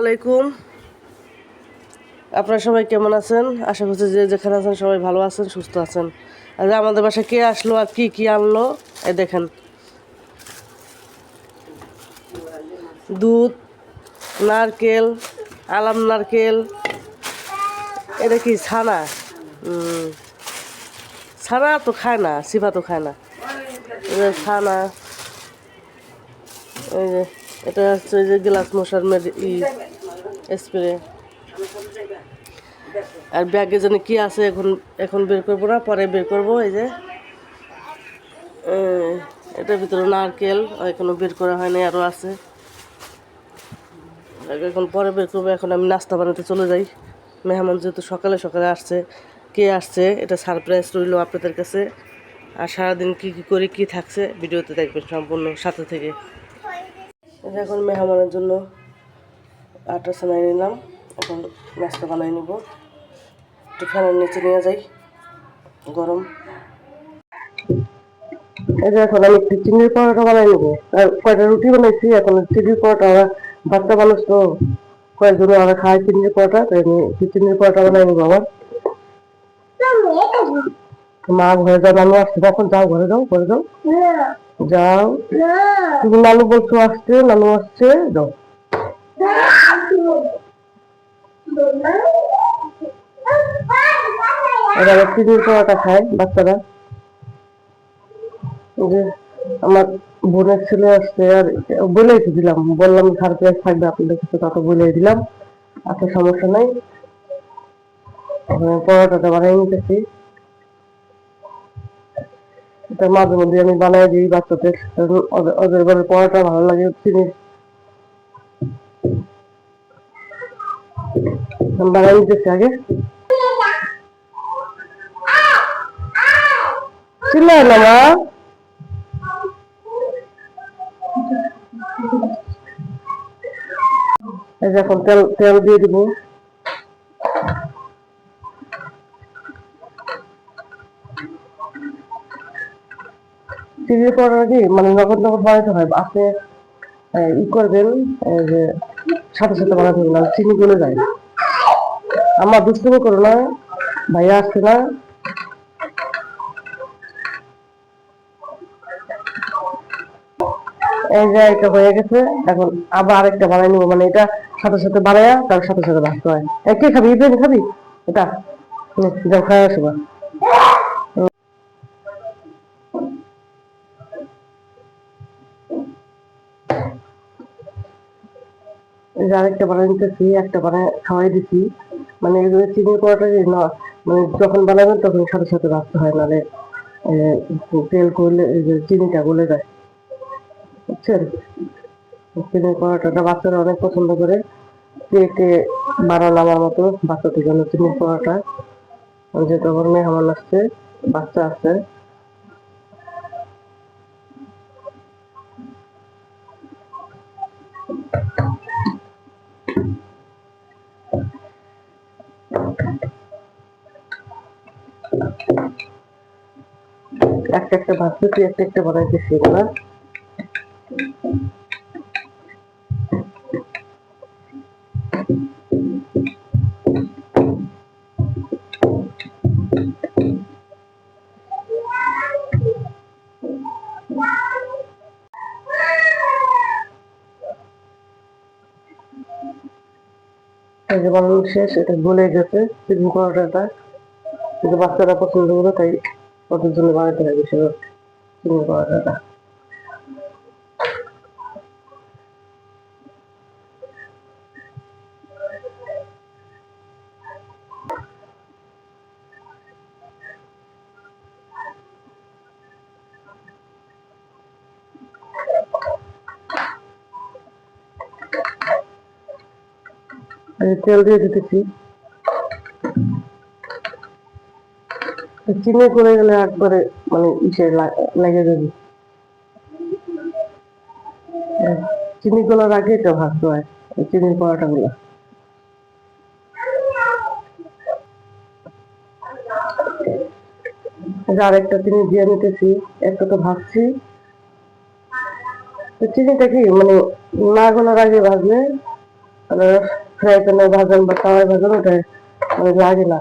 আলাইকুম। আপনারা সবাই কেমন আছেন? আশা করছি যে যেখানে আছেন সবাই ভালো আছেন, সুস্থ আছেন। আর আমাদের বাসায় কে আসলো আর কি কি আনলো এ দেখেন। দুধ, নারকেল, আলাম নারকেল, এটা কি ছানা? ছানা তো খায় না, সিফা তো খায় না। ছানা, এই যে এটা হচ্ছে যে গ্লাস মশার স্প্রে। আর ব্যাগে যেন কি আছে এখন এখন বের করব না, পরে বের করব, এই যে। এটার ভিতরে নারকেল, এখনও বের করা হয়নি আরও আছে। এখন পরে বের করব, এখন আমি নাস্তা বানাতে চলে যাই। মেহমান যেহেতু সকালে সকালে আসছে, কে আসছে, এটা সারপ্রাইজ রইল আপনাদের কাছে। আর সারাদিন কি কি করে কি থাকছে, ভিডিওতে দেখবেন সম্পূর্ণ, সাথে থেকে। এই যে এখন মেহমানের জন্য আটা সানাই নিলাম এখন নাস্তা বানাই নেব। একটু ফ্যানের নিচে নিয়ে যাই গরম। এই যে এখন আমি একটু চিনির পরোটা বানাই নেব। আর কয়টা রুটি বানাইছি এখন চিনির পরোটা ওরা বাচ্চা মানুষ তো। কয়েকজন ওরা খায় চিনির পরোটা তাই আমি একটু চিনির পরোটা বানাই নেব আবার। মা ঘরে যাও আমি আসছে। তখন যাও ঘরে যাও ঘরে যাও। যাও। তুমি নানু বলছো আসছে নানু আসছে, যাও। এরা আবার পরোটা খায় বাচ্চারা। যে আমার বোনের ছেলে আসছে, আর বলেই তো দিলাম, বললাম সারপ্রাইজ থাকবে আপনাদের কাছে তত বলেই দিলাম আচ্ছা সমস্যা নাই। পরোটাটা বানিয়ে নিতেছি। এটা মাঝে মধ্যে আমি বানাই দিই বাচ্চাদের ওদের- ঘরে পরোটা ভালো লাগে আমি বানাই নিতেছি আগে। চিল্লায় না মা। এখন তেল তেল দিয়ে দিব। চিনি করার আগে মানে নগদ নগদ বানাতে হয় আপনি ই করবেন যে সাথে সাথে বানাতে হবে না চিনি গলে যায়। আমার দুষ্টুমি করো না ভাইয়া আসছে না। এই যে এটা হয়ে গেছে এখন আবার আরেকটা বানাই নিবো মানে এটা সাথে সাথে বানায়া তার সাথে সাথে ভাজতে হয়। কে খাবি? ইব্রাহিম খাবি? এটা নে, যাও খাই আসো বা। এই যে আরেকটা বানাই নিতেছি, একটা বানায় খাওয়াই দিছি। মানে চিনি করাটা না মানে যখন বানাবেন তখন সাথে সাথে ভাজতে হয়, নাহলে তেল করলে চিনিটা গলে যায়। বুঝছেন? চিনি পরোটাটা বাচ্চারা অনেক পছন্দ করে। পেটে বানানো আমার মতো বাচ্চাদের জন্য চিনি পরোটা। যেহেতু আমার মেহমান আসছে, বাচ্চা আছে। একটা একটা ভাবতেছি একটা একটা বানাইতেছি এগুলা বানানো শেষ এটা গলে গেছে চিকেন পরোটাটা কিন্তু বাচ্চারা পছন্দ করে, তাই ওদের জন্য বানাতে হয় বেশিরভাগ চিকেন পরোটাটা আমি তেল দিয়ে দিতেছি। চিনি করে গেলে একবারে মানে ইসে লেগে যাবে। চিনি গুলোর আগে এটা ভাজতে হয় চিনির পরোটা গুলো। আরেকটা চিনি দিয়ে নিতেছি, একটা তো ভাজছি। চিনিটা কি মানে না গোলার আগে ভাজলে फ्राय करणं भाजून बतावर भाजून उठाय लागेला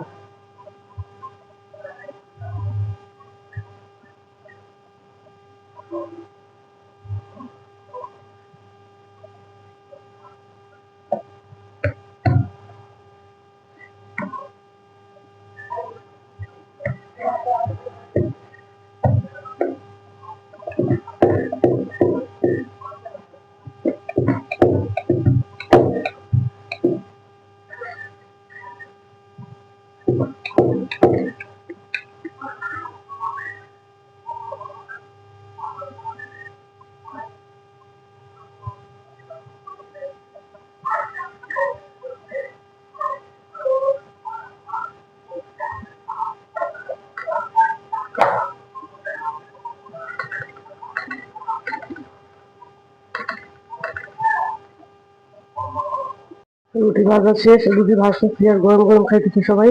রুটি ভাজা শেষ, রুটি ভাজতেছি আর গরম গরম খাইতেছি সবাই।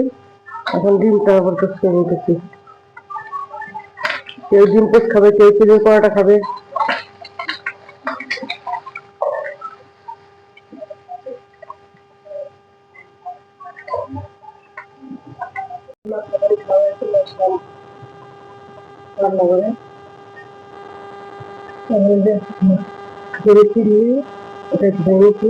এখন ডিমটা আবার করে নিতেছি কেউ ডিম পোস্ট খাবে, কেউ চিড়ের পরোটা খাবে। রান্না করে ওটা ধরেছি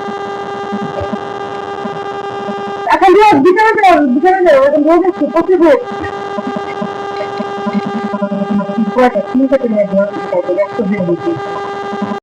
দিয়ে বিকালে যাও বিকালে যাও এখন রোজ একটু প্রতি ভোগ ঠিক আছে ঠিক আছে।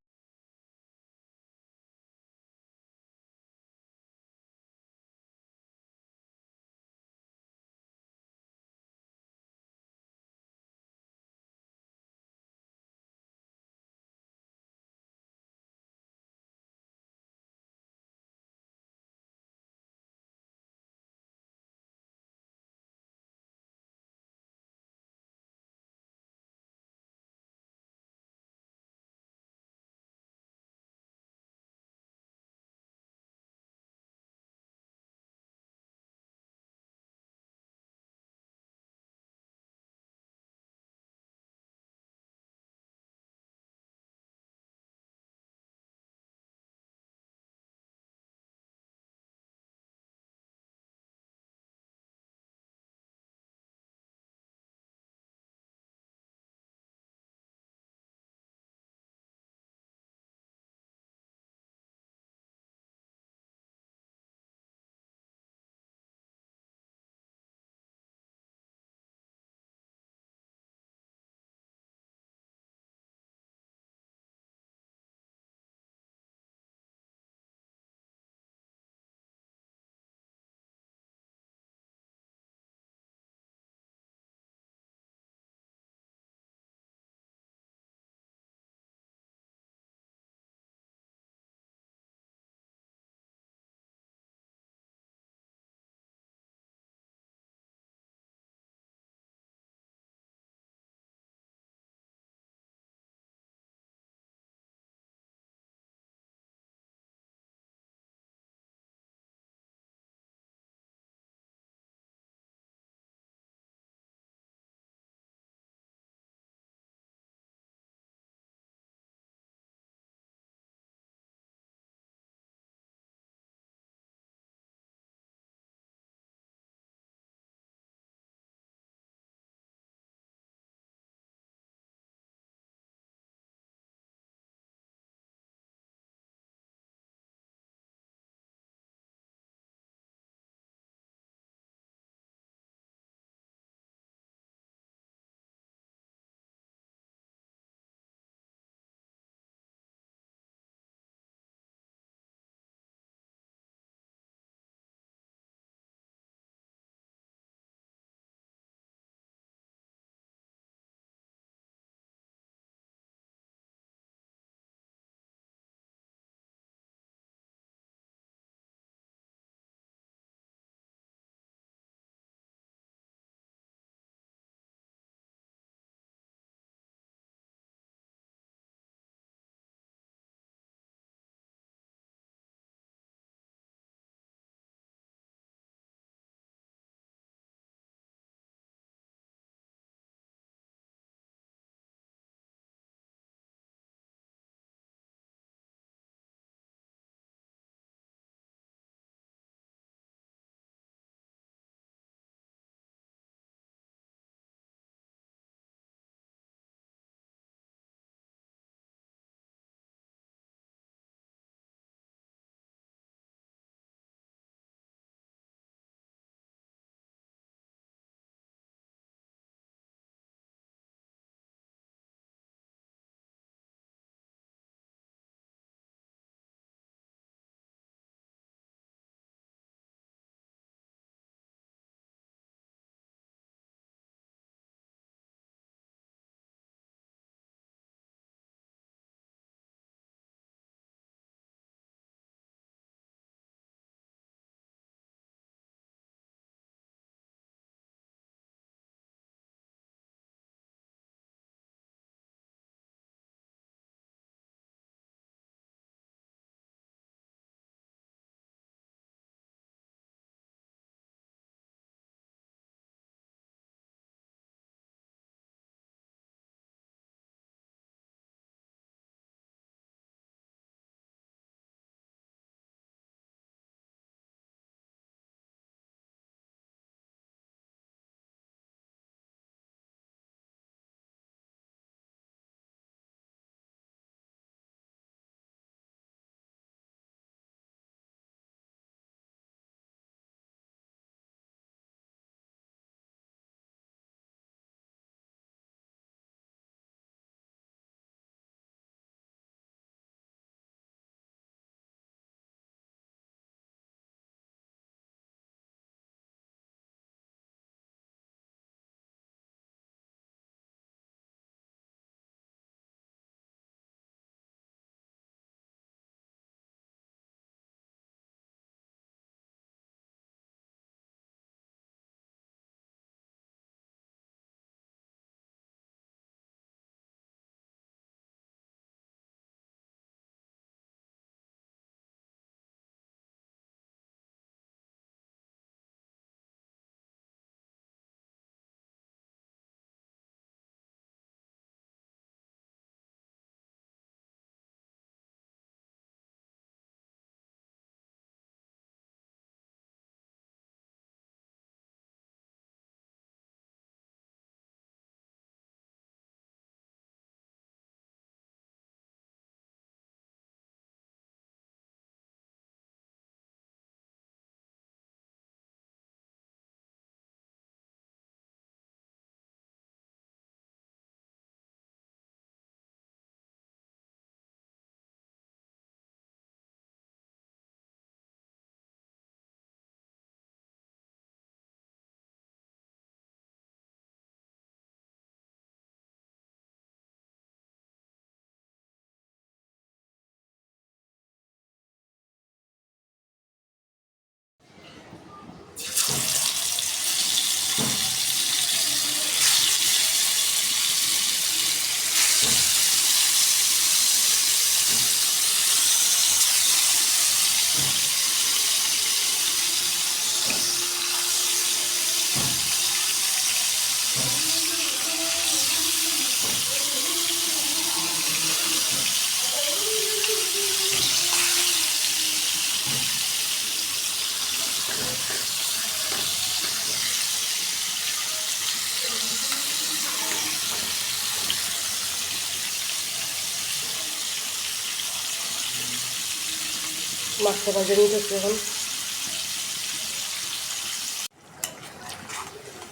মাছটা ভাজে নিতেছি এখন।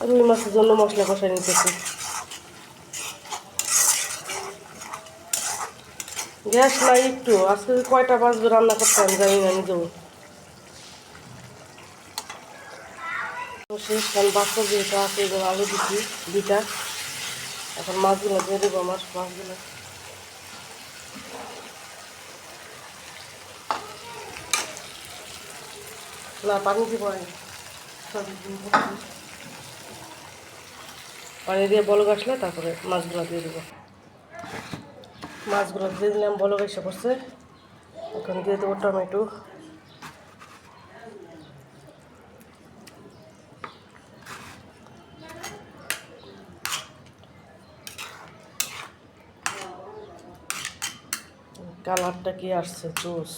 রুই মাছের জন্য মশলা কষাই নিতেছি। গ্যাস নাই একটু, আজকে কয়টা বাজবে রান্না করতে আমি জানি না তো শেষ বাচ্চা যেটা আছে আলু দিচ্ছি দুইটা। এখন মাছগুলো দিয়ে দেবো আমার মাছগুলো। না পানি দিব। পানি দিয়ে বলক আসলে তারপরে মাছগুলো দিয়ে দেবো। মাছগুলো দিয়ে দিলাম বলক এসে পড়ছে এখন দিয়ে দেবো টমেটো। কালারটা কি আসছে? জুস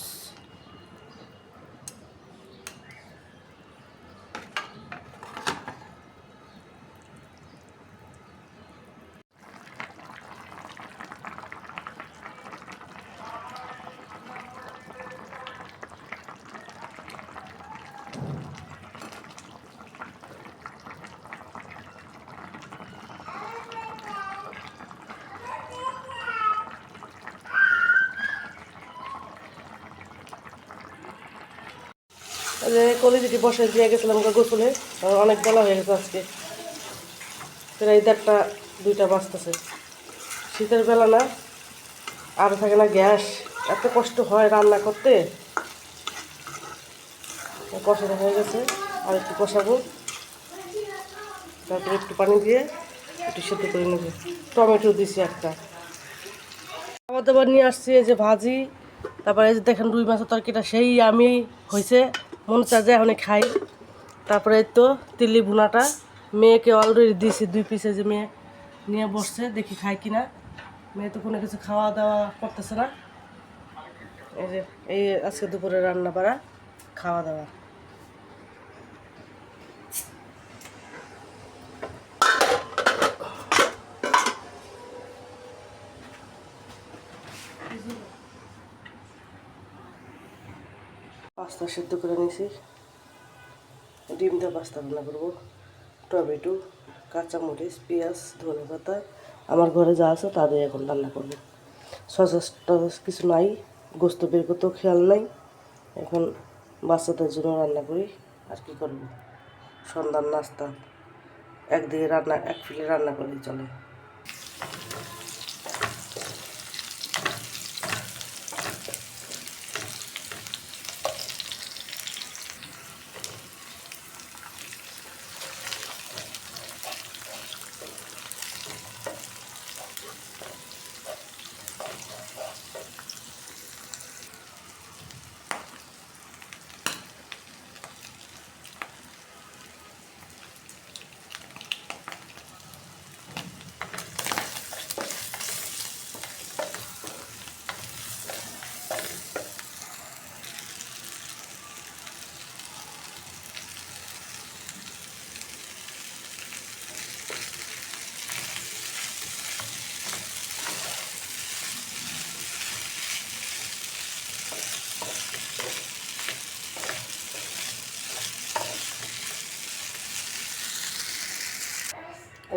এই যে কলিজিটি বসে দিয়ে গেছিলাম গোসলে অনেক বেলা হয়ে গেছে আজকে। প্রায় দেড়টা, দুইটা বাজতেছে। শীতের বেলা না, আর থাকে না গ্যাস। এত কষ্ট হয় রান্না করতে। কষানো হয়ে গেছে, আর একটু কষাবো। তারপরে একটু পানি দিয়ে একটু সেদ্ধ করে নেব। টমেটো দিছি একটা। খাবার দাবার নিয়ে আসছি, এই যে ভাজি। তারপরে এই যে দেখেন রুই মাছের তরকারিটা, সেই আমি হয়েছে মন চায় যে এখন খাই। তারপরে তো তিল্লি ভুনাটা মেয়েকে অলরেডি দিয়েছি দুই পিসে যে মেয়ে নিয়ে বসছে, দেখি খায় কিনা। মেয়ে তো কোনো কিছু খাওয়া দাওয়া করতেছে না। এই যে, এই আজকে দুপুরে রান্না করা খাওয়া দাওয়া। পাস্তা সেদ্ধ করে নিয়েছি। ডিম দিয়ে পাস্তা রান্না করব। টমেটো, কাঁচামরিচ, পেঁয়াজ ধনে পাতা আমার ঘরে যা আছে তা দিয়ে এখন রান্না করব। সসেস টসেস কিছু নাই, গোস্ত বের করতেও খেয়াল নাই। এখন বাচ্চাদের জন্য রান্না করি, আর কি করব? সন্ধ্যার নাস্তা। একদিকে রান্না, এক ফিলে রান্না করলেই চলে।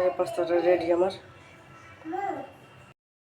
এই পাস্তাটা রেডি আমার